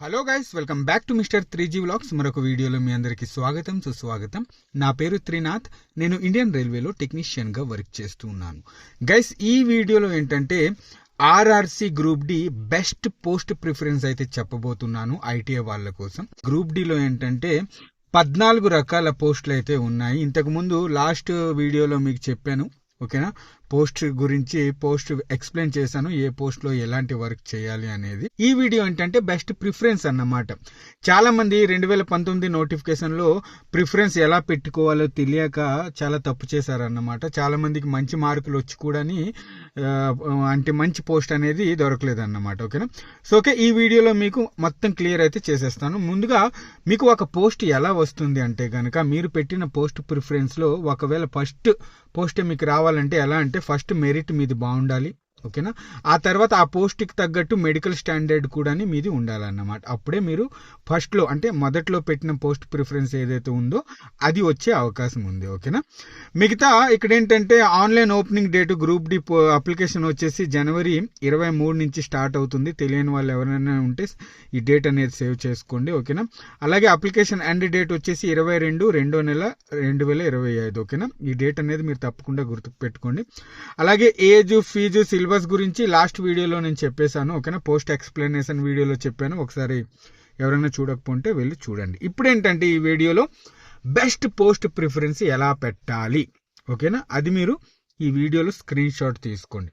Hello guys welcome back to mister three G vlogs. మరొక వీడియోలో మీ అందరికీ స్వాగతం. సుస్వాగతం. నా పేరు త్రినాథ్. నేను ఇండియన్ రైల్వేలో టెక్నీషియన్గా వర్క్ చేస్తూ ఉన్నాను. గైస్ ఈ వీడియోలో ఏంటంటే RRC group D best post preference అయితే చెప్పబోతున్నాను ఐటీఐ వాళ్ళ కోసం. గ్రూప్ డిలో ఏంటంటే పద్నాలుగు రకాల పోస్టులు అయితే ఉన్నాయి. ఇంతకు ముందు లాస్ట్ వీడియోలో మీకు చెప్పాను. ఓకేనా? పోస్ట్ గురించి పోస్ట్ ఎక్స్ప్లెయిన్ చేశాను ఏ పోస్ట్లో ఎలాంటి వర్క్ చేయాలి అనేది. ఈ వీడియో ఏంటంటే బెస్ట్ ప్రిఫరెన్స్ అన్నమాట. చాలా మంది రెండు వేల పంతొమ్మిది నోటిఫికేషన్లో ప్రిఫరెన్స్ ఎలా పెట్టుకోవాలో తెలియక చాలా తప్పు చేశారన్నమాట. చాలా మందికి మంచి మార్కులు వచ్చి కూడా అంటే మంచి పోస్ట్ అనేది దొరకలేదు అన్నమాట ఓకేనా? సో ఓకే ఈ వీడియోలో మీకు మొత్తం క్లియర్ అయితే చేసేస్తాను. ముందుగా మీకు ఒక పోస్ట్ ఎలా వస్తుంది అంటే కనుక మీరు పెట్టిన పోస్ట్ ప్రిఫరెన్స్లో ఒకవేళ ఫస్ట్ పోస్ట్ మీకు రావాలంటే ఎలా అంటే ఫస్ట్ మెరిట్ మీది బాగుండాలి. ఓకేనా? ఆ తర్వాత ఆ పోస్ట్కి తగ్గట్టు మెడికల్ స్టాండర్డ్ కూడా మీది ఉండాలన్నమాట. అప్పుడే మీరు ఫస్ట్లో అంటే మొదట్లో పెట్టిన పోస్ట్ ప్రిఫరెన్స్ ఏదైతే ఉందో అది వచ్చే అవకాశం ఉంది. ఓకేనా? మిగతా ఇక్కడ ఏంటంటే online opening date group D application వచ్చేసి జనవరి ఇరవై మూడు నుంచి స్టార్ట్ అవుతుంది. తెలియని వాళ్ళు ఎవరైనా ఉంటే ఈ డేట్ అనేది సేవ్ చేసుకోండి. ఓకేనా? అలాగే అప్లికేషన్ ఎండ్ డేట్ వచ్చేసి ఇరవై రెండు రెండో నెల రెండు వేల ఇరవై ఐదు. ఓకేనా? ఈ డేట్ అనేది మీరు తప్పకుండా గుర్తుకు పెట్టుకోండి అలాగే ఏజ్ ఫీజు సిలబస్ గురించి లాస్ట్ వీడియోలో నేను చెప్పేశాను ఓకేనా? పోస్ట్ ఎక్స్ప్లెనేషన్ వీడియోలో చెప్పాను. ఒకసారి ఎవరైనా చూడకపోతే వెళ్ళి చూడండి. ఇప్పుడు ఏంటంటే ఈ వీడియోలో బెస్ట్ పోస్ట్ ప్రిఫరెన్స్ ఎలా పెట్టాలి ఓకేనా? అది మీరు ఈ వీడియోలో స్క్రీన్ షాట్ తీసుకోండి.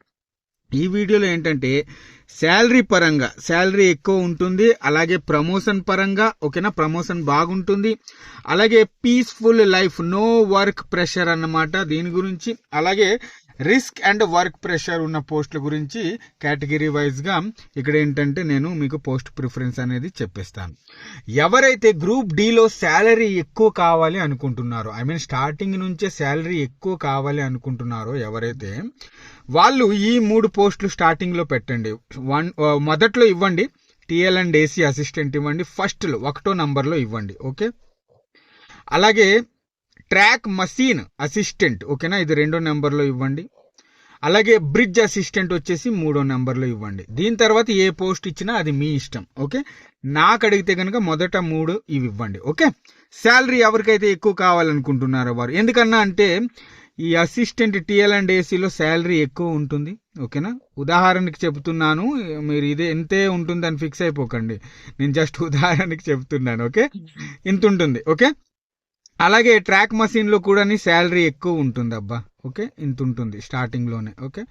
ఈ వీడియోలో ఏంటంటే శాలరీ పరంగా శాలరీ ఎక్కువ ఉంటుంది అలాగే ప్రమోషన్ పరంగా ఓకేనా? ప్రమోషన్ బాగుంటుంది అలాగే peaceful life no work pressure అన్నమాట దీని గురించి అలాగే రిస్క్ అండ్ వర్క్ ప్రెషర్ ఉన్న పోస్టుల గురించి కేటగిరీ వైజ్గా ఇక్కడ ఏంటంటే నేను మీకు పోస్ట్ ప్రిఫరెన్స్ అనేది చెప్పిస్తాను. ఎవరైతే గ్రూప్ డిలో శాలరీ ఎక్కువ కావాలి అనుకుంటున్నారో ఐ మీన్ స్టార్టింగ్ నుంచే శాలరీ ఎక్కువ కావాలి అనుకుంటున్నారో ఎవరైతే వాళ్ళు ఈ మూడు పోస్టులు స్టార్టింగ్లో పెట్టండి. వన్ మొదట్లో ఇవ్వండి. టిఎల్ అండ్ ఏసీ అసిస్టెంట్ ఇవ్వండి. ఫస్ట్లో ఒకటో నంబర్లో ఇవ్వండి. ఓకే? అలాగే ట్రాక్ మసీన్ అసిస్టెంట్ ఓకేనా? ఇది రెండో నెంబర్లో ఇవ్వండి. అలాగే బ్రిడ్జ్ అసిస్టెంట్ వచ్చేసి మూడో నెంబర్లో ఇవ్వండి. దీని తర్వాత ఏ పోస్ట్ ఇచ్చినా అది మీ ఇష్టం ఓకే? నాకు అడిగితే కనుక మొదట మూడు ఇవి ఇవ్వండి ఓకే? శాలరీ ఎవరికైతే ఎక్కువ కావాలనుకుంటున్నారో వారు. ఎందుకన్నా అంటే ఈ అసిస్టెంట్ టిఎల్ అండ్ ఏసీలో శాలరీ ఎక్కువ ఉంటుంది ఓకేనా? ఉదాహరణకి చెబుతున్నాను మీరు ఇదే ఎంతే ఉంటుంది అని ఫిక్స్ అయిపోకండి. నేను జస్ట్ ఉదాహరణకి చెబుతున్నాను ఓకే? ఇంత ఉంటుంది ఓకే? అలాగే ట్రాక్ మషీన్లో కూడా శాలరీ ఎక్కువ ఉంటుంది అబ్బా ఓకే? ఇంత ఉంటుంది స్టార్టింగ్లోనే. ఓకే?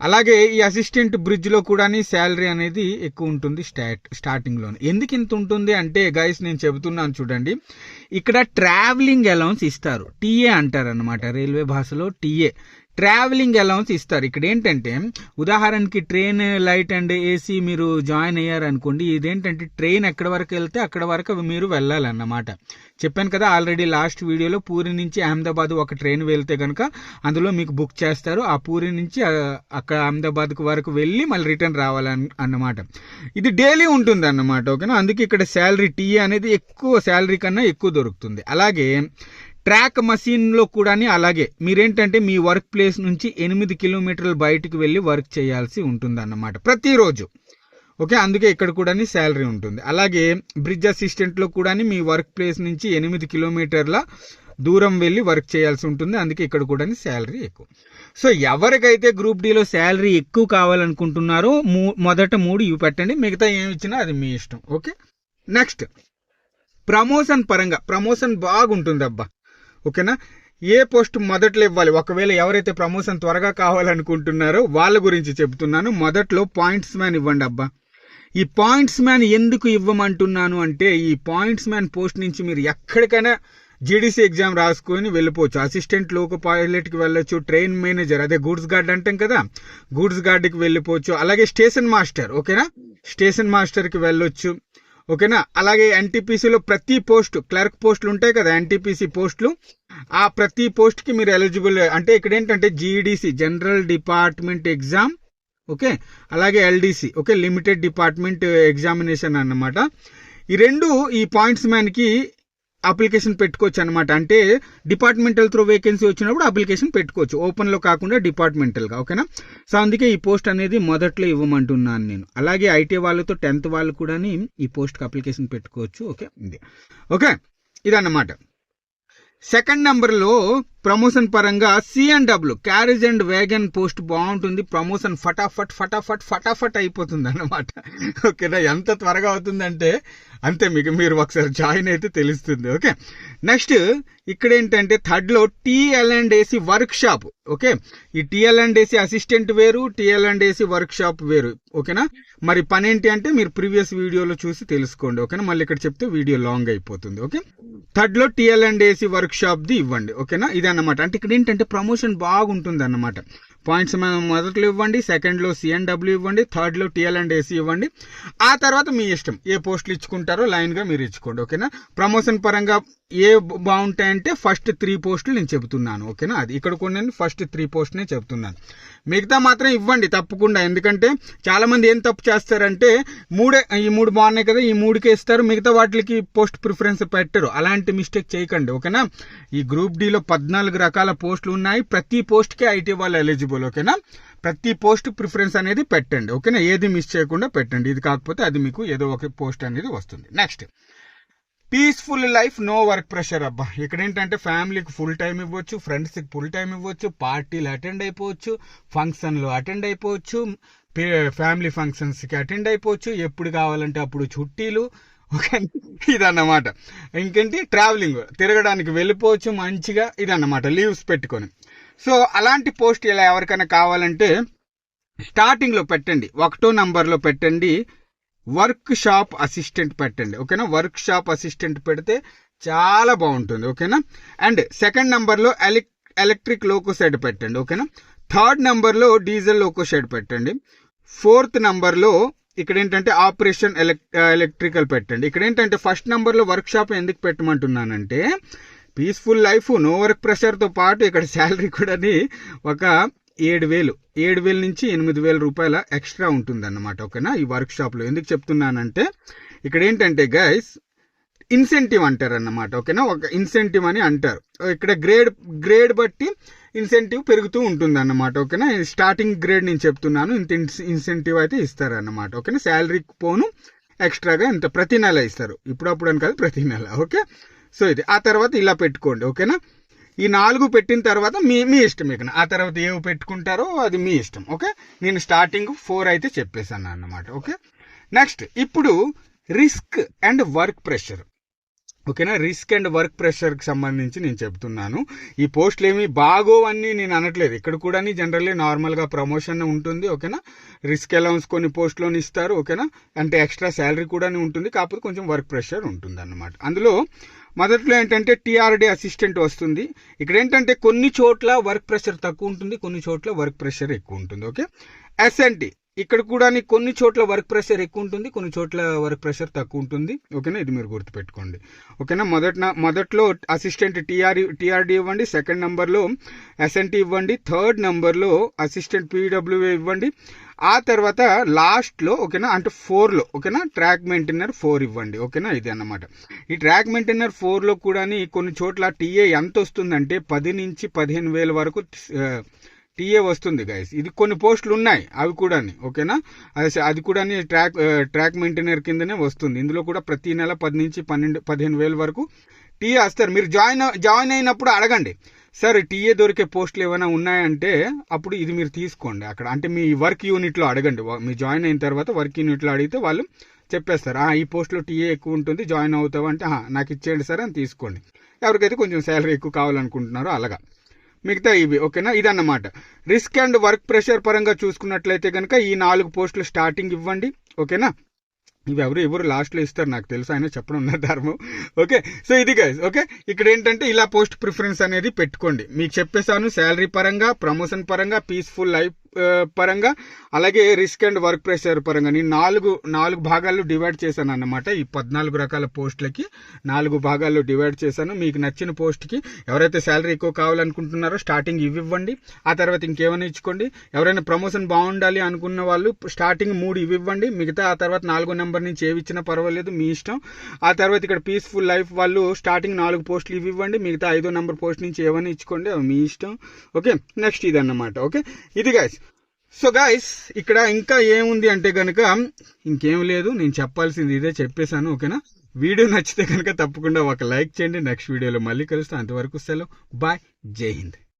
అలాగే ఈ అసిస్టెంట్ బ్రిడ్జ్లో కూడా శాలరీ అనేది ఎక్కువ ఉంటుంది స్టార్ట్ స్టార్టింగ్లోనే. ఎందుకు ఇంత ఉంటుంది అంటే గైస్ నేను చెబుతున్నాను చూడండి. ఇక్కడ ట్రావెలింగ్ అలౌన్స్ ఇస్తారు. టీఏ అంటారు అనమాట రైల్వే భాషలో టీఏ ట్రావెలింగ్ అలౌన్స్ ఇస్తారు. ఇక్కడ ఏంటంటే ఉదాహరణకి ట్రైన్ లైట్ అండ్ ఏసీ మీరు జాయిన్ అయ్యారు అనుకోండి ఇదేంటంటే ట్రైన్ ఎక్కడ వరకు వెళ్తే అక్కడ వరకు మీరు వెళ్ళాలన్నమాట. చెప్పాను కదా ఆల్రెడీ లాస్ట్ వీడియోలో పూరి నుంచి అహ్మదాబాద్ ఒక ట్రైన్ వెళ్తే కనుక అందులో మీకు బుక్ చేస్తారు. ఆ పూరి నుంచి అక్కడ అహ్మదాబాద్ వరకు వెళ్ళి మళ్ళీ రిటర్న్ రావాలని అన్నమాట. ఇది డైలీ ఉంటుంది అన్నమాట ఓకేనా? అందుకే ఇక్కడ శాలరీ టీ అనేది ఎక్కువ శాలరీ కన్నా ఎక్కువ దొరుకుతుంది. అలాగే ట్రాక్ మషీన్లో కూడా అలాగే. మీరేంటంటే మీ వర్క్ ప్లేస్ నుంచి ఎనిమిది కిలోమీటర్లు బయటకు వెళ్ళి వర్క్ చేయాల్సి ఉంటుంది అన్నమాట ప్రతిరోజు. ఓకే? అందుకే ఇక్కడ కూడా శాలరీ ఉంటుంది. అలాగే బ్రిడ్జ్ అసిస్టెంట్లో కూడా మీ వర్క్ ప్లేస్ నుంచి ఎనిమిది కిలోమీటర్ల దూరం వెళ్ళి వర్క్ చేయాల్సి ఉంటుంది. అందుకే ఇక్కడ కూడా శాలరీ ఎక్కువ. సో ఎవరికైతే గ్రూప్ డిలో శాలరీ ఎక్కువ కావాలనుకుంటున్నారో మొదట మూడు ఇవి పెట్టండి. మిగతా ఏమి ఇచ్చినా అది మీ ఇష్టం. ఓకే? నెక్స్ట్. ప్రమోషన్ పరంగా. ప్రమోషన్ బాగుంటుంది అబ్బా ఓకేనా? ఏ పోస్ట్ మొదట్లో ఇవ్వాలి? ఒకవేళ ఎవరైతే ప్రమోషన్ త్వరగా కావాలనుకుంటున్నారో వాళ్ళ గురించి చెప్తున్నాను. మొదట్లో పాయింట్స్ మ్యాన్ ఇవ్వండి అబ్బా. ఈ పాయింట్స్ మ్యాన్ ఎందుకు ఇవ్వమంటున్నాను అంటే ఈ పాయింట్స్ మ్యాన్ పోస్ట్ నుంచి మీరు ఎక్కడికైనా జీడీసీ ఎగ్జామ్ రాసుకొని వెళ్ళిపోవచ్చు. అసిస్టెంట్ లోకో పైలట్కి వెళ్ళొచ్చు ట్రైన్ మేనేజర్ అదే గూడ్స్ గార్డ్ అంటాం కదా? గూడ్స్ గార్డ్కి వెళ్ళిపోవచ్చు. అలాగే స్టేషన్ మాస్టర్ ఓకేనా? స్టేషన్ మాస్టర్కి వెళ్ళొచ్చు. ఓకేనా? అలాగే ఎన్టీపీసీలో ప్రతి పోస్ట్ క్లర్క్ పోస్టులు ఉంటాయి కదా ఎన్టీపీసీ పోస్టులు. ఆ ప్రతి పోస్ట్కి మీరు ఎలిజిబుల్ అంటే ఇక్కడ ఏంటంటే GDC general department exam okay? అలాగే LDC okay? Limited department examination అన్నమాట. ఈ రెండు ఈ పాయింట్స్ మ్యాన్కి అప్లికేషన్ పెట్టుకోవచ్చు అనమాట అంటే డిపార్ట్మెంటల్ త్రూ వేకెన్సీ వచ్చినప్పుడు అప్లికేషన్ పెట్టుకోవచ్చు. ఓపెన్లో కాకుండా డిపార్ట్మెంటల్గా ఓకేనా? సో అందుకే ఈ పోస్ట్ అనేది మొదట్లో ఇవ్వమంటున్నాను నేను. అలాగే ఐటీ వాళ్ళతో టెన్త్ వాళ్ళు కూడా ఈ పోస్ట్కి అప్లికేషన్ పెట్టుకోవచ్చు ఓకే? ఇది ఓకే? ఇదన్నమాట. సెకండ్ నెంబర్లో ప్రమోషన్ పరంగా CNW carriage and wagon post బాగుంటుంది. ప్రమోషన్ ఫటాఫట్ ఫటాఫట్ ఫటాఫట్ అయిపోతుంది అన్నమాట. ఓకేనా? ఎంత త్వరగా అవుతుందంటే అంతే మీకు మీరు ఒకసారి జాయిన్ అయితే తెలుస్తుంది ఓకే? నెక్స్ట్ ఇక్కడ ఏంటంటే థర్డ్లో TL and AC workshop okay? ఈ టీఎల్ అండ్ ఏసీ అసిస్టెంట్ వేరు TL and AC workshop వేరు ఓకేనా? మరి పని ఏంటి అంటే మీరు ప్రీవియస్ వీడియోలో చూసి తెలుసుకోండి ఓకేనా? మళ్ళీ ఇక్కడ చెప్తే వీడియో లాంగ్ అయిపోతుంది ఓకే? థర్డ్లో TL and AC workshop ది ఇవ్వండి ఓకేనా? ఇది అన్నమాట అంటే ఇక్కడ ఏంటంటే ప్రమోషన్ బాగుంటుంది అన్నమాట పాయింట్స్ మనం మొదట్లో ఇవ్వండి సెకండ్లో సిఎన్డబ్ల్యూ ఇవ్వండి థర్డ్లో టీఎల్ టిఎల్ అండ్ ఏసీ ఇవ్వండి. ఆ తర్వాత మీ ఇష్టం ఏ పోస్టులు ఇచ్చుకుంటారో లైన్గా మీరు ఇచ్చుకోండి ఓకేనా ప్రమోషన్ పరంగా ఏ బాగుంటాయంటే ఫస్ట్ త్రీ పోస్టులు నేను చెబుతున్నాను ఓకేనా? అది ఇక్కడ కొన్ని ఫస్ట్ త్రీ పోస్ట్నే చెబుతున్నాను. మిగతా మాత్రం ఇవ్వండి తప్పకుండా. ఎందుకంటే చాలామంది ఏం తప్పు చేస్తారంటే మూడే ఈ మూడు బాగున్నాయి కదా ఈ మూడుకే ఇస్తారు మిగతా వాటికి పోస్ట్ ప్రిఫరెన్స్ పెట్టరు. అలాంటి మిస్టేక్ చేయకండి ఓకేనా? ఈ గ్రూప్ డిలో పద్నాలుగు రకాల పోస్టులు ఉన్నాయి ప్రతి పోస్ట్కి ఐటీ వాళ్ళు ఎలిజిబుల్ ఓకేనా? ప్రతి పోస్ట్ ప్రిఫరెన్స్ అనేది పెట్టండి ఓకేనా? ఏది మిస్ చేయకుండా పెట్టండి. ఇది కాకపోతే అది మీకు ఏదో ఒక పోస్ట్ అనేది వస్తుంది. Next peaceful life no work pressure అబ్బా. ఇక్కడ ఏంటంటే ఫ్యామిలీకి ఫుల్ టైం ఇవ్వచ్చు ఫ్రెండ్స్కి ఫుల్ టైం ఇవ్వచ్చు పార్టీలు అటెండ్ అయిపోవచ్చు ఫంక్షన్లు అటెండ్ అయిపోవచ్చు ఫ్యామిలీ ఫంక్షన్స్కి అటెండ్ అయిపోవచ్చు ఎప్పుడు కావాలంటే అప్పుడు చుట్టీలు ఓకే? ఇదన్నమాట. ఇంకేంటి? ట్రావెలింగ్ తిరగడానికి వెళ్ళిపోవచ్చు మంచిగా ఇదన్నమాట. లీవ్స్ పెట్టుకొని. సో అలాంటి పోస్ట్ ఇలా ఎవరికైనా కావాలంటే స్టార్టింగ్లో పెట్టండి. ఒకటో నంబర్లో పెట్టండి. వర్క్ షాప్ అసిస్టెంట్ పెట్టండి ఓకేనా? వర్క్ షాప్ అసిస్టెంట్ పెడితే చాలా బాగుంటుంది ఓకేనా? అండ్ సెకండ్ నెంబర్లో ఎలక్ ఎలక్ట్రిక్ లోకో షెడ్ పెట్టండి ఓకేనా? థర్డ్ నెంబర్లో డీజిల్ లోకో షెడ్ పెట్టండి. ఫోర్త్ నెంబర్లో ఇక్కడ ఏంటంటే ఆపరేషన్ ఎలక్ ఎలక్ట్రికల్ పెట్టండి. ఇక్కడ ఏంటంటే ఫస్ట్ నెంబర్లో వర్క్ షాప్ ఎందుకు పెట్టమంటున్నానంటే పీస్ఫుల్ లైఫ్ నో వర్క్ ప్రెషర్తో పాటు ఇక్కడ శాలరీ కూడా ఒక ఏడు వేలు ఏడు వేల నుంచి ఎనిమిది వేల రూపాయల ఎక్స్ట్రా ఉంటుంది అన్నమాట ఓకేనా? ఈ వర్క్ షాప్లో ఎందుకు చెప్తున్నానంటే ఇక్కడ ఏంటంటే గైస్ ఇన్సెంటివ్ అంటారు అన్నమాట ఓకేనా? ఒక ఇన్సెంటివ్ అని అంటారు. ఇక్కడ గ్రేడ్ గ్రేడ్ బట్టి ఇన్సెంటివ్ పెరుగుతూ ఉంటుంది అన్నమాట ఓకేనా స్టార్టింగ్ గ్రేడ్ నేను చెప్తున్నాను ఇంత ఇన్సెంటివ్ అయితే ఇస్తారు అన్నమాట ఓకేనా శాలరీ పోను ఎక్స్ట్రాగా ఇంత ప్రతి నెల ఇస్తారు. ఇప్పుడప్పుడు అని కాదు ప్రతి నెల ఓకే? సో ఇది ఆ తర్వాత ఇలా పెట్టుకోండి ఓకేనా? ఈ నాలుగు పెట్టిన తర్వాత మీ మీ ఇష్టం ఇక. ఆ తర్వాత ఏవి పెట్టుకుంటారో అది మీ ఇష్టం ఓకే? నేను స్టార్టింగ్ ఫోర్ అయితే చెప్పేశాను అన్నమాట ఓకే? నెక్స్ట్ ఇప్పుడు రిస్క్ అండ్ వర్క్ ప్రెషర్. ఓకేనా? రిస్క్ అండ్ వర్క్ ప్రెషర్కి సంబంధించి నేను చెప్తున్నాను. ఈ పోస్టులు ఏమి బాగోవన్నీ నేను అనట్లేదు. ఇక్కడ కూడా జనరల్లీ నార్మల్గా ప్రమోషన్ ఉంటుంది ఓకేనా? రిస్క్ అలౌన్స్ కొన్ని పోస్టులోని ఇస్తారు ఓకేనా? అంటే ఎక్స్ట్రా శాలరీ కూడా ఉంటుంది కాకపోతే కొంచెం వర్క్ ప్రెషర్ ఉంటుంది అన్నమాట అందులో మొదట్లో ఏంటంటే టీఆర్డీ అసిస్టెంట్ వస్తుంది. ఇక్కడ ఏంటంటే కొన్ని చోట్ల వర్క్ ప్రెషర్ తక్కువ ఉంటుంది కొన్ని చోట్ల వర్క్ ప్రెషర్ ఎక్కువ ఉంటుంది ఓకే? ఎస్ఎన్టీ ఇక్కడ కూడా కొన్ని చోట్ల వర్క్ ప్రెషర్ ఎక్కువ ఉంటుంది కొన్ని చోట్ల వర్క్ ప్రెషర్ తక్కువ ఉంటుంది ఓకేనా? ఇది మీరు గుర్తుపెట్టుకోండి. ఓకేనా? మొదట మొదట్లో అసిస్టెంట్ టీఆర్ టీఆర్డీ ఇవ్వండి సెకండ్ నెంబర్లో ఎస్ఎన్టీ ఇవ్వండి థర్డ్ నెంబర్లో అసిస్టెంట్ పీడబ్ల్యూఏ ఇవ్వండి ఆ తర్వాత లాస్ట్లో ఓకేనా అంటే ఫోర్లో ఓకేనా ట్రాక్ మెయింటైనర్ ఫోర్ ఇవ్వండి ఓకేనా ఇది అన్నమాట. ఈ ట్రాక్ మెయింటైనర్ ఫోర్లో కూడా కొన్ని చోట్ల టీఏ ఎంత వస్తుందంటే పది నుంచి పదిహేను వేల వరకు టీఏ వస్తుంది గైస్ ఇది కొన్ని పోస్టులు ఉన్నాయి అవి కూడా ఓకేనా? అది అది కూడా ట్రాక్ ట్రాక్ మెయింటైనర్ కిందనే వస్తుంది. ఇందులో కూడా ప్రతి నెల పది నుంచి పన్నెండు పదిహేను వేల వరకు టీఏ వస్తారు. మీరు జాయిన్ జాయిన్ అయినప్పుడు అడగండి. సార్ టీఏ దొరికే పోస్టులు ఏమైనా ఉన్నాయంటే అప్పుడు ఇది మీరు తీసుకోండి అక్కడ. అంటే మీ వర్క్ యూనిట్లో అడగండి. మీ జాయిన్ అయిన తర్వాత వర్క్ యూనిట్లో అడిగితే వాళ్ళు చెప్పేస్తారు. ఈ పోస్ట్లో టీఏ ఎక్కువ ఉంటుంది జాయిన్ అవుతావు? అంటే నాకు ఇచ్చేయండి సార్ అని తీసుకోండి. ఎవరికైతే కొంచెం శాలరీ ఎక్కువ కావాలనుకుంటున్నారో అలాగా. మిగతా ఇవి ఓకేనా? ఇదన్నమాట. రిస్క్ అండ్ వర్క్ ప్రెషర్ పరంగా చూసుకున్నట్లయితే కనుక ఈ నాలుగు పోస్టులు స్టార్టింగ్ ఇవ్వండి ఓకేనా? ఇవి ఎవరు ఎవరు లాస్ట్లో ఇస్తారు నాకు తెలుసు ఆయన చెప్పడం ఉన్న ధర్మం. ఓకే? సో ఇది గైజ్ ఓకే? ఇక్కడ ఏంటంటే ఇలా పోస్ట్ ప్రిఫరెన్స్ అనేది పెట్టుకోండి. మీకు చెప్పేశాను శాలరీ పరంగా ప్రమోషన్ పరంగా పీస్ఫుల్ లైఫ్ పరంగా అలాగే రిస్క్ అండ్ వర్క్ ప్రెషర్ పరంగా. నేను నాలుగు నాలుగు భాగాల్లో డివైడ్ చేశాను అన్నమాట ఈ పద్నాలుగు రకాల పోస్టులకి నాలుగు భాగాల్లో డివైడ్ చేశాను. మీకు నచ్చిన పోస్ట్కి ఎవరైతే శాలరీ ఎక్కువ కావాలనుకుంటున్నారో స్టార్టింగ్ ఇవి ఇవ్వండి ఆ తర్వాత ఇంకేమైనా ఇచ్చుకోండి. ఎవరైనా ప్రమోషన్ బాగుండాలి అనుకున్న వాళ్ళు స్టార్టింగ్ మూడు ఇవి ఇవ్వండి మిగతా ఆ తర్వాత నాలుగో నెంబర్ నుంచి ఏవి ఇచ్చినా పర్వాలేదు మీ ఇష్టం. ఆ తర్వాత ఇక్కడ పీస్ఫుల్ లైఫ్ వాళ్ళు స్టార్టింగ్ నాలుగు పోస్టులు ఇవి ఇవ్వండి మిగతా ఐదో నెంబర్ పోస్ట్ నుంచి ఏమైనా ఇచ్చుకోండి అవి మీ ఇష్టం. ఓకే నెక్స్ట్ ఇది అన్నమాట ఓకే ఇది గాయస్ సో గాయస్ ఇక్కడ ఇంకా ఏముంది అంటే కనుక ఇంకేం లేదు నేను చెప్పాల్సింది ఇదే చెప్పేశాను ఓకేనా? వీడియో నచ్చితే కనుక తప్పకుండా ఒక లైక్ చేయండి. నెక్స్ట్ వీడియోలో మళ్ళీ కలుస్తాను అంతవరకు సెలవు. బాయ్. జై హింద్.